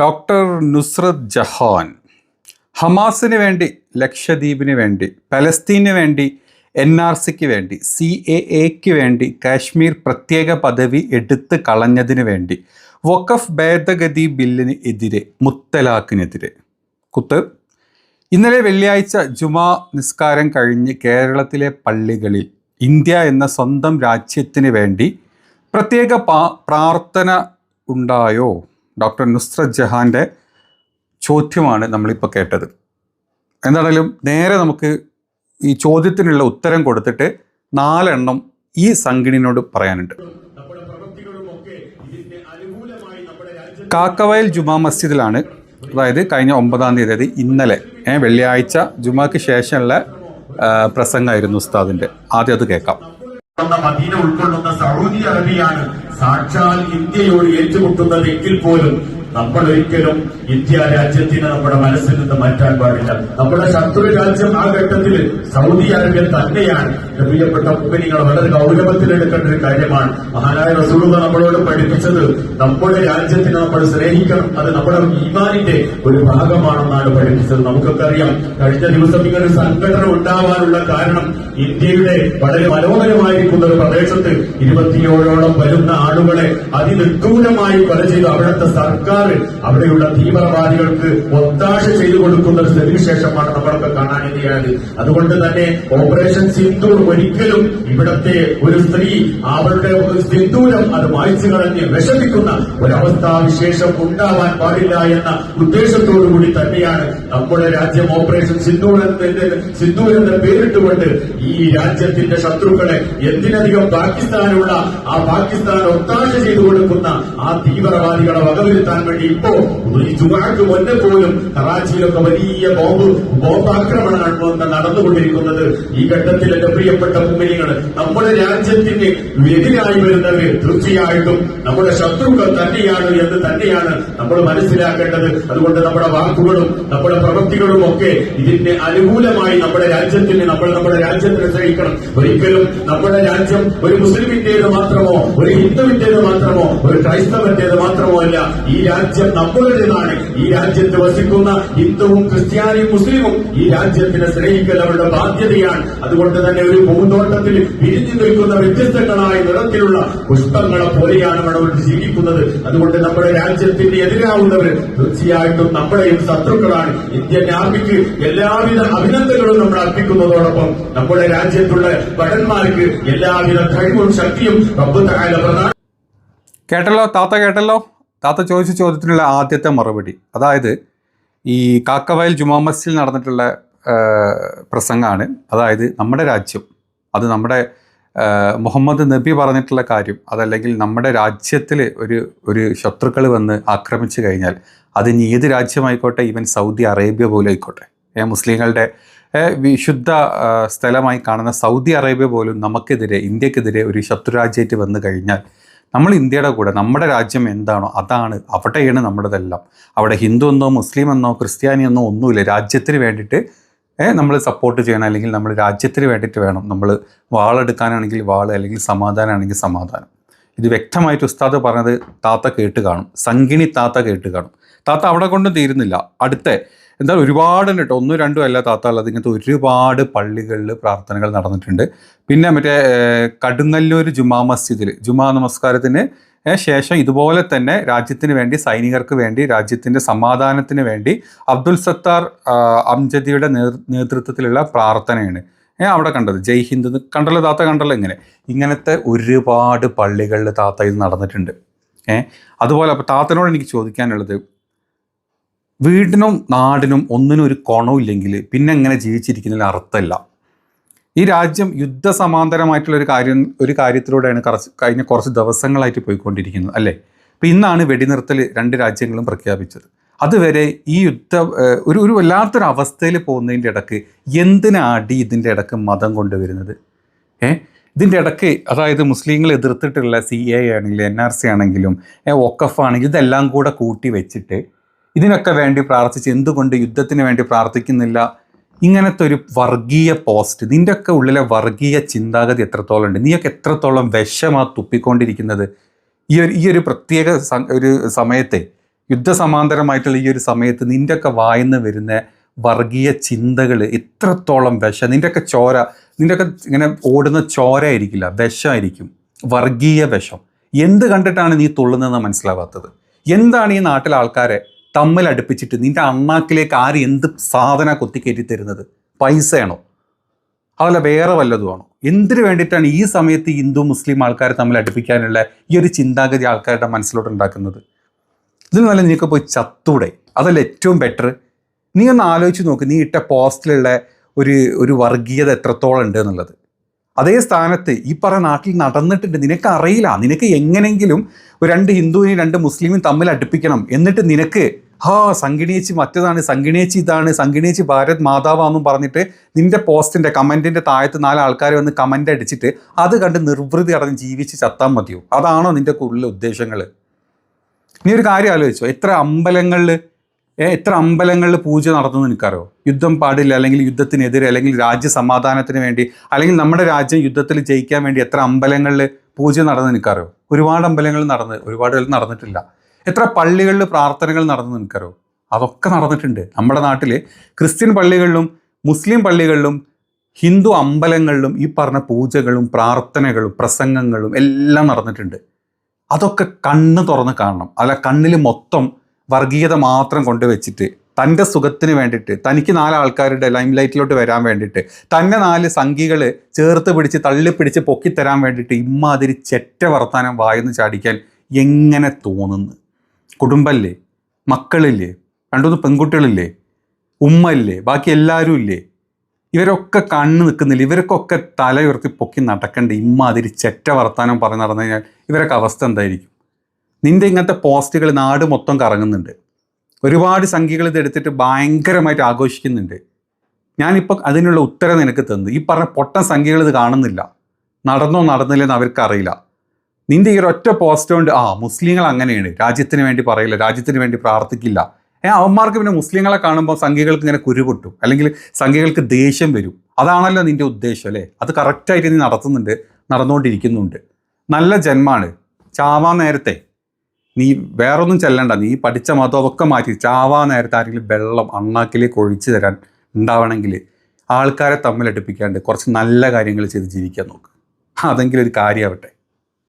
Doctor Nusrat Jahan ഹമാസിന് വേണ്ടി ലക്ഷദ്വീപിന് വേണ്ടി പലസ്തീന് വേണ്ടി എൻ ആർ സിക്ക് വേണ്ടി സി എ എക്ക് വേണ്ടി കാശ്മീർ പ്രത്യേക പദവി എടുത്ത് കളഞ്ഞതിന് വേണ്ടി വഖഫ് ഭേദഗതി ബില്ലിന് എതിരെ മുത്തലാഖിനെതിരെ. കുത്ത് ഇന്നലെ വെള്ളിയാഴ്ച ജുമാ നിസ്കാരം കഴിഞ്ഞ് കേരളത്തിലെ പള്ളികളിൽ ഇന്ത്യ എന്ന സ്വന്തം രാജ്യത്തിന് വേണ്ടി പ്രത്യേക പ്രാർത്ഥന ഉണ്ടായോ? ഡോക്ടർ നുസ്രത് ജഹാന്റെ ചോദ്യമാണ് നമ്മളിപ്പോൾ കേട്ടത്. എന്താണെങ്കിലും നേരെ നമുക്ക് ഈ ചോദ്യത്തിനുള്ള ഉത്തരം കൊടുത്തിട്ട് നാലെണ്ണം ഈ സംഗിണിനോട് പറയാനുണ്ട്. കാക്കവയൽ ജുമാ മസ്ജിദിലാണ്. അതായത് കഴിഞ്ഞ ഒമ്പതാം തീയതി അതായത് ഇന്നലെ വെള്ളിയാഴ്ച ജുമാക്ക് ശേഷമുള്ള പ്രസംഗമായിരുന്നു ഉസ്താദിന്റെ ആദ്യം അത് കേൾക്കാം. ഉൾക്കൊള്ളുന്ന മദീന ഉൾക്കൊള്ളുന്ന സൗദി അറേബ്യയാണ് സാക്ഷാൽ ഇന്ത്യയോട് ഏറ്റുമുട്ടുന്നത് എങ്കിൽ പോലും നമ്മൾ ഒരിക്കലും ഇന്ത്യ രാജ്യത്തിനെ നമ്മുടെ മനസ്സിൽ നിന്ന് മാറ്റാൻ പാടില്ല. നമ്മുടെ ശത്രു രാജ്യം ആ ഘട്ടത്തിൽ സൗദി അറേബ്യ തന്നെയാണ്. പ്രിയപ്പെട്ട കുമ്പനികൾ വളരെ ഗൗരവത്തിലെടുക്കേണ്ട ഒരു കാര്യമാണ്. മഹാനായ റസൂറുകൾ നമ്മളോട് പഠിപ്പിച്ചത് നമ്മുടെ രാജ്യത്തിനെ നമ്മൾ സ്നേഹിക്കണം. അത് നമ്മുടെ ഈമാനിന്റെ ഒരു ഭാഗമാണെന്നാണ് പഠിപ്പിച്ചത്. നമുക്കൊക്കെ അറിയാം കഴിഞ്ഞ ദിവസം ഇങ്ങനെ ഒരു സംഘടന ഉണ്ടാവാനുള്ള കാരണം ഇന്ത്യയുടെ വളരെ മനോഹരമായിരിക്കുന്ന ഒരു പ്രദേശത്ത് ഇരുപത്തിയേഴോളം വരുന്ന ആളുകളെ അതിനിഷ്ഠൂരമായി കൊല ചെയ്ത്. അവിടുത്തെ സർക്കാർ അവിടെയുള്ള തീവ്രവാദികൾക്ക് ഒത്താശ ചെയ്തു കൊടുക്കുന്ന ഒരു സ്ഥിതിവിശേഷമാണ് നമ്മളൊക്കെ കാണാനിടയായത്. അതുകൊണ്ട് തന്നെ ഓപ്പറേഷൻ സിന്ദൂർ ഒരിക്കലും ഇവിടത്തെ ഒരു സ്ത്രീ അവരുടെ ഒരു സിന്ദൂരം അത് മായ്ച്ചു കളഞ്ഞ് വിഷമിക്കുന്ന ഒരവസ്ഥാവിശേഷം ഉണ്ടാവാൻ പാടില്ല എന്ന ഉദ്ദേശത്തോടു കൂടി തന്നെയാണ് നമ്മുടെ രാജ്യം ഓപ്പറേഷൻ സിന്ദൂർ എന്ന സിന്ദൂർ എന്ന പേരിട്ടുകൊണ്ട് ഈ രാജ്യത്തിന്റെ ശത്രുക്കളെ എന്തിനധികം പാകിസ്ഥാനുള്ള ആ പാകിസ്ഥാൻ ഒത്താശ ചെയ്തു കൊടുക്കുന്ന ആ തീവ്രവാദികളെ വകവരുത്താൻ വേണ്ടി ഇപ്പോ ഈ ജുമാക്ക് മുന്നേ പോലും കറാച്ചിയിലൊക്കെ വലിയ ബോംബ് ബോംബാക്രമണമാണ് നടന്നുകൊണ്ടിരിക്കുന്നത്. ഈ ഘട്ടത്തിൽ എന്റെ പ്രിയപ്പെട്ട മുമ്പിനികൾ നമ്മുടെ രാജ്യത്തിന് എതിരായി വരുന്നവർ തീർച്ചയായിട്ടും നമ്മുടെ ശത്രുക്കൾ തന്നെയാണ് എന്ന് തന്നെയാണ് നമ്മൾ മനസ്സിലാക്കേണ്ടത്. അതുകൊണ്ട് നമ്മുടെ വാക്കുകളും നമ്മുടെ പ്രവൃത്തികളും ഒക്കെ ഇതിന്റെ അനുകൂലമായി നമ്മുടെ രാജ്യത്തിന് നമ്മൾ നമ്മുടെ രാജ്യത്തിന് ശ്രമിക്കണം ഒരിക്കലും നമ്മുടെ രാജ്യം ഒരു മുസ്ലിമിന്റേത് മാത്രമോ ഒരു ഹിന്ദുവിന്റേത് മാത്രമോ ഒരു ക്രൈസ്തവന്റേത് മാത്രമോ അല്ല ഈ രാജ്യം നമ്മളുടേതാണ്. ഈ രാജ്യത്ത് വസിക്കുന്ന ഹിന്ദുവും ക്രിസ്ത്യാനിയും മുസ്ലിമും ഈ രാജ്യത്തിനെ സ്നേഹിക്കൽ അവരുടെ ബാധ്യതയാണ്. അതുകൊണ്ട് തന്നെ ഒരു പൂന്തോട്ടത്തിൽ വിരിഞ്ഞു നിൽക്കുന്ന വ്യത്യസ്തങ്ങളായ നിറത്തിലുള്ള പുഷ്പങ്ങളെ പോലെയാണ് അവർ ജീവിക്കുന്നത്. അതുകൊണ്ട് നമ്മുടെ രാജ്യത്തിന് എതിരാവുന്നവർ തീർച്ചയായിട്ടും നമ്മുടെയും ശത്രുക്കളാണ്. ഇന്ത്യൻ ആർമിക്ക് എല്ലാവിധ അഭിനന്ദനങ്ങളും നമ്മൾ അർപ്പിക്കുന്നതോടൊപ്പം നമ്മുടെ രാജ്യത്തുള്ള ഭടന്മാർക്ക് എല്ലാവിധ കഴിവും ശക്തിയും കേട്ടല്ലോ? താത്ത കേട്ടല്ലോ? താത്ത ചോദിച്ച ചോദ്യത്തിനുള്ള ആദ്യത്തെ മറുപടി. അതായത് ഈ കാക്കവയൽ ജുമാ മസ്ജിദിൽ നടന്നിട്ടുള്ള പ്രസംഗമാണ്. അതായത് നമ്മുടെ രാജ്യം അത് നമ്മുടെ മുഹമ്മദ് നബി പറഞ്ഞിട്ടുള്ള കാര്യം അതല്ലെങ്കിൽ നമ്മുടെ രാജ്യത്തിൽ ഒരു ഒരു ശത്രുക്കൾ വന്ന് ആക്രമിച്ചു കഴിഞ്ഞാൽ അത് ഇനി ഏത് രാജ്യമായിക്കോട്ടെ ഈവൻ സൗദി അറേബ്യ പോലും ആയിക്കോട്ടെ. മുസ്ലിങ്ങളുടെ വിശുദ്ധ സ്ഥലമായി കാണുന്ന സൗദി അറേബ്യ പോലും നമുക്കെതിരെ ഇന്ത്യക്കെതിരെ ഒരു ശത്രുരാജ്യമായിട്ട് വന്നു കഴിഞ്ഞാൽ നമ്മൾ ഇന്ത്യയുടെ കൂടെ നമ്മുടെ രാജ്യം എന്താണോ അതാണ് അവിടെയാണ് നമ്മുടെതെല്ലാം. അവിടെ ഹിന്ദു എന്നോ മുസ്ലിം എന്നോ ക്രിസ്ത്യാനി എന്നോ ഒന്നുമില്ല. രാജ്യത്തിന് വേണ്ടിയിട്ട് നമ്മൾ സപ്പോർട്ട് ചെയ്യണം അല്ലെങ്കിൽ നമ്മൾ രാജ്യത്തിന് വേണ്ടിയിട്ട് വേണം. നമ്മൾ വാളെടുക്കാനാണെങ്കിൽ വാൾ അല്ലെങ്കിൽ സമാധാനമാണെങ്കിൽ സമാധാനം. ഇത് വ്യക്തമായിട്ട് ഉസ്താദ് പറഞ്ഞത് താത്ത കേട്ട് കാണും. സംഗിണി താത്ത കേട്ട് കാണും. താത്ത അവിടെ കൊണ്ടും തീരുന്നില്ല. അടുത്ത എന്താ ഒരുപാട് കേട്ടോ. ഒന്നും രണ്ടും അല്ല താത്ത ഉള്ളത്. ഇങ്ങനത്തെ ഒരുപാട് പള്ളികളിൽ പ്രാർത്ഥനകൾ നടന്നിട്ടുണ്ട്. പിന്നെ മറ്റേ കടുങ്ങല്ലൂർ ജുമാ മസ്ജിദിൽ ജുമാ നമസ്കാരത്തിന് ശേഷം ഇതുപോലെ തന്നെ രാജ്യത്തിന് വേണ്ടി സൈനികർക്ക് വേണ്ടി രാജ്യത്തിന്റെ സമാധാനത്തിന് വേണ്ടി അബ്ദുൽ സത്താർ അംജദിയുടെ നേതൃത്വത്തിലുള്ള പ്രാർത്ഥനയാണ്. ഞാൻ അവിടെ കണ്ടത്. ജയ് ഹിന്ദ് കണ്ടല്ലോ താത്ത കണ്ടല്ലോ ഇങ്ങനെ. ഇങ്ങനത്തെ ഒരുപാട് പള്ളികളിൽ താത്ത ഇത് നടന്നിട്ടുണ്ട്. ഏഹ് അതുപോലെ അപ്പോൾ താത്തനോട് എനിക്ക് ചോദിക്കാനുള്ളത്. വീടിനും നാടിനും ഒന്നിനും ഒരു കോണവും ഇല്ലെങ്കിൽ പിന്നെ എങ്ങനെ ജീവിച്ചിരിക്കുന്നതിൽ അർത്ഥമില്ല. ഈ രാജ്യം യുദ്ധസമാന്തരമായിട്ടുള്ള ഒരു കാര്യം ഒരു കാര്യത്തിലൂടെയാണ് കുറച്ച് കഴിഞ്ഞ കുറച്ച് ദിവസങ്ങളായിട്ട് പോയിക്കൊണ്ടിരിക്കുന്നത് അല്ലേ? അപ്പം ഇന്നാണ് വെടിനിർത്തൽ രണ്ട് രാജ്യങ്ങളും പ്രഖ്യാപിച്ചത്. അതുവരെ ഈ യുദ്ധ ഒരു ഒരു വല്ലാത്തൊരു അവസ്ഥയിൽ പോകുന്നതിന്റെ ഇടയ്ക്ക് എന്തിനാടി ഇതിന്റെ ഇടയ്ക്ക് മതം കൊണ്ടുവരുന്നത്? ഏ ഇതിന്റെ ഇടയ്ക്ക് അതായത് മുസ്ലിങ്ങൾ എതിർത്തിട്ടുള്ള സി എ ആണെങ്കിലും എൻ ആർ സി ആണെങ്കിലും ഒക്കഫ് ആണെങ്കിലും ഇതെല്ലാം കൂടെ കൂട്ടി വെച്ചിട്ട് ഇതിനൊക്കെ വേണ്ടി പ്രാർത്ഥിച്ച് എന്തുകൊണ്ട് യുദ്ധത്തിന് വേണ്ടി പ്രാർത്ഥിക്കുന്നില്ല? ഇങ്ങനത്തെ ഒരു വർഗീയ പോസ്റ്റ് നിന്റെയൊക്കെ ഉള്ളിലെ വർഗീയ ചിന്താഗതി എത്രത്തോളം ഉണ്ട്? നീയൊക്കെ എത്രത്തോളം വിഷമാ തുപ്പിക്കൊണ്ടിരിക്കുന്നത്? ഈ ഒരു ഈ ഒരു പ്രത്യേക ഒരു സമയത്തെ യുദ്ധസമാന്തരമായിട്ടുള്ള ഈ ഒരു സമയത്ത് നിന്റെയൊക്കെ വായന്ന് വരുന്ന വർഗീയ ചിന്തകൾ എത്രത്തോളം വിഷം നിന്റെയൊക്കെ ചോര നിന്റെയൊക്കെ ഇങ്ങനെ ഓടുന്ന ചോര ആയിരിക്കില്ല വിഷമായിരിക്കും വർഗീയ വിഷം. എന്ത് കണ്ടിട്ടാണ് നീ തുള്ളുന്നതെന്ന് മനസ്സിലാവാത്തത്? എന്താണ് ഈ നാട്ടിലെ ആൾക്കാരെ തമ്മിൽ അടുപ്പിച്ചിട്ട് നിന്റെ അണ്ണാക്കിലേക്ക് ആര് എന്ത് സാധന കുത്തിക്കയറ്റി തരുന്നത്? പൈസയാണോ? അതല്ല വേറെ വല്ലതുമാണോ എന്തിനു വേണ്ടിയിട്ടാണ് ഈ സമയത്ത് ഹിന്ദു മുസ്ലിം ആൾക്കാരെ തമ്മിൽ അടുപ്പിക്കാനുള്ള ഈ ഒരു ചിന്താഗതി ആൾക്കാരുടെ മനസ്സിലോട്ട് ഉണ്ടാക്കുന്നത്? ഇതിന് നല്ല നിനക്ക് പോയി ചത്തൂടെ. അതല്ല ഏറ്റവും ബെറ്റർ നീ ഒന്ന് ആലോചിച്ച് നോക്ക് നീ ഇട്ട പോസ്റ്റിലുള്ള ഒരു ഒരു വർഗീയത എത്രത്തോളം ഉണ്ട് എന്നുള്ളത്. അതേ സ്ഥാനത്ത് ഈ പറഞ്ഞ നാട്ടിൽ നടന്നിട്ടുണ്ട്. നിനക്ക് അറിയില്ല. നിനക്ക് എങ്ങനെങ്കിലും രണ്ട് ഹിന്ദുവിനെയും രണ്ട് മുസ്ലിമും തമ്മിൽ അടുപ്പിക്കണം. എന്നിട്ട് നിനക്ക് ഹാ സംഗിണിയേച്ചി മറ്റേതാണ് സംഗിണിയേച്ചി ഇതാണ് സംഗിണിയേച്ചി ഭാരത് മാതാവാന്നും പറഞ്ഞിട്ട് നിന്റെ പോസ്റ്റിന്റെ കമന്റിന്റെ താഴത്ത് നാല് ആൾക്കാർ വന്ന് കമന്റ് അടിച്ചിട്ട് അത് കണ്ട് നിർവൃതി അടഞ്ഞ് ജീവിച്ച് ചത്താൻ മതിയോ? അതാണോ നിന്റെ കൂടുതൽ ഉദ്ദേശങ്ങൾ നീ ഒരു കാര്യം ആലോചിച്ചോ എത്ര അമ്പലങ്ങളിൽ എത്ര അമ്പലങ്ങളിൽ പൂജ നടത്തുന്നു എനിക്കറിയോ യുദ്ധം പാടില്ല അല്ലെങ്കിൽ യുദ്ധത്തിനെതിരെ അല്ലെങ്കിൽ രാജ്യ സമാധാനത്തിന് വേണ്ടി അല്ലെങ്കിൽ നമ്മുടെ രാജ്യം യുദ്ധത്തിൽ ജയിക്കാൻ വേണ്ടി എത്ര അമ്പലങ്ങളിൽ പൂജ നടന്നു എനിക്കറിയോ ഒരുപാട് അമ്പലങ്ങളിൽ നടന്ന് ഒരുപാട് നടന്നിട്ടില്ല. എത്ര പള്ളികളിൽ പ്രാർത്ഥനകൾ നടന്നു എനിക്കറിയോ അതൊക്കെ നടന്നിട്ടുണ്ട്. നമ്മുടെ നാട്ടിൽ ക്രിസ്ത്യൻ പള്ളികളിലും മുസ്ലിം പള്ളികളിലും ഹിന്ദു അമ്പലങ്ങളിലും ഈ പറഞ്ഞ പൂജകളും പ്രാർത്ഥനകളും പ്രസംഗങ്ങളും എല്ലാം നടന്നിട്ടുണ്ട്. അതൊക്കെ കണ്ണ് തുറന്ന് കാണണം. അല്ല കണ്ണിൽ മൊത്തം വർഗീയത മാത്രം കൊണ്ടുവച്ചിട്ട് തന്റെ സുഖത്തിന് വേണ്ടിയിട്ട് തനിക്ക് നാല് ആൾക്കാരുടെ ലൈം ലൈറ്റിലോട്ട് വരാൻ വേണ്ടിയിട്ട് തന്നെ നാല് സംഖികൾ ചേർത്ത് പിടിച്ച് തള്ളിപ്പിടിച്ച് പൊക്കിത്തരാൻ വേണ്ടിയിട്ട് ഇമ്മാതിരി ചെറ്റ വർത്താനം വായെന്ന് ചാടിക്കാൻ എങ്ങനെ തോന്നുന്നു? കുടുംബല്ലേ മക്കളില്ലേ രണ്ടുമൂന്ന് പെൺകുട്ടികളില്ലേ ഉമ്മ ഇല്ലേ ബാക്കി എല്ലാവരും ഇല്ലേ? ഇവരൊക്കെ കണ്ണ് നിൽക്കുന്നില്ല. ഇവർക്കൊക്കെ തല ഉയർത്തി പൊക്കി നടക്കേണ്ട? ഇമ്മാതിരി ചെറ്റ വർത്താനം പറഞ്ഞ് നടന്നു കഴിഞ്ഞാൽ ഇവരൊക്കെ അവസ്ഥ എന്തായിരിക്കും? നിന്റെ ഇങ്ങനത്തെ പോസ്റ്റുകൾ നാട് മൊത്തം കറങ്ങുന്നുണ്ട്. ഒരുപാട് സംഖ്യകൾ ഇതെടുത്തിട്ട് ഭയങ്കരമായിട്ട് ആഘോഷിക്കുന്നുണ്ട്. ഞാനിപ്പോൾ അതിനുള്ള ഉത്തരം നിനക്ക് തന്നു. ഈ പറഞ്ഞ പൊട്ടൻ സംഖ്യകൾ ഇത് കാണുന്നില്ല. നടന്നോ നടന്നില്ലെന്ന് അവർക്ക് അറിയില്ല നിന്റെ ഈ ഒരൊറ്റ പോസ്റ്റ് കൊണ്ട് ആ മുസ്ലിങ്ങൾ അങ്ങനെയാണ്. രാജ്യത്തിന് വേണ്ടി പറയില്ല രാജ്യത്തിന് വേണ്ടി പ്രാർത്ഥിക്കില്ല. ഏ അവന്മാർക്ക് പിന്നെ മുസ്ലിങ്ങളെ കാണുമ്പോൾ സംഖ്യകൾക്ക് ഇങ്ങനെ കുരുപൊട്ടും അല്ലെങ്കിൽ സംഖ്യകൾക്ക് ദേഷ്യം വരും. അതാണല്ലോ നിന്റെ ഉദ്ദേശം അല്ലേ? അത് കറക്റ്റായിട്ട് നീ നടത്തുന്നുണ്ട് നടന്നുകൊണ്ടിരിക്കുന്നുണ്ട്. നല്ല ജന്മാണ്. ചാവാ നേരത്തെ. നീ വേറൊന്നും ചെല്ലണ്ട. നീ പഠിച്ച മതം അതൊക്കെ മാറ്റി. ചാവാ നേരത്തെ ആരെങ്കിലും വെള്ളം അണ്ണാക്കിലേക്ക് ഒഴിച്ചു തരാൻ ഉണ്ടാവണമെങ്കിൽ ആൾക്കാരെ തമ്മിലടുപ്പിക്കാണ്ട് കുറച്ച് നല്ല കാര്യങ്ങൾ ചെയ്ത് ജീവിക്കാൻ നോക്ക്. അതെങ്കിലും ഒരു കാര്യമാവട്ടെ.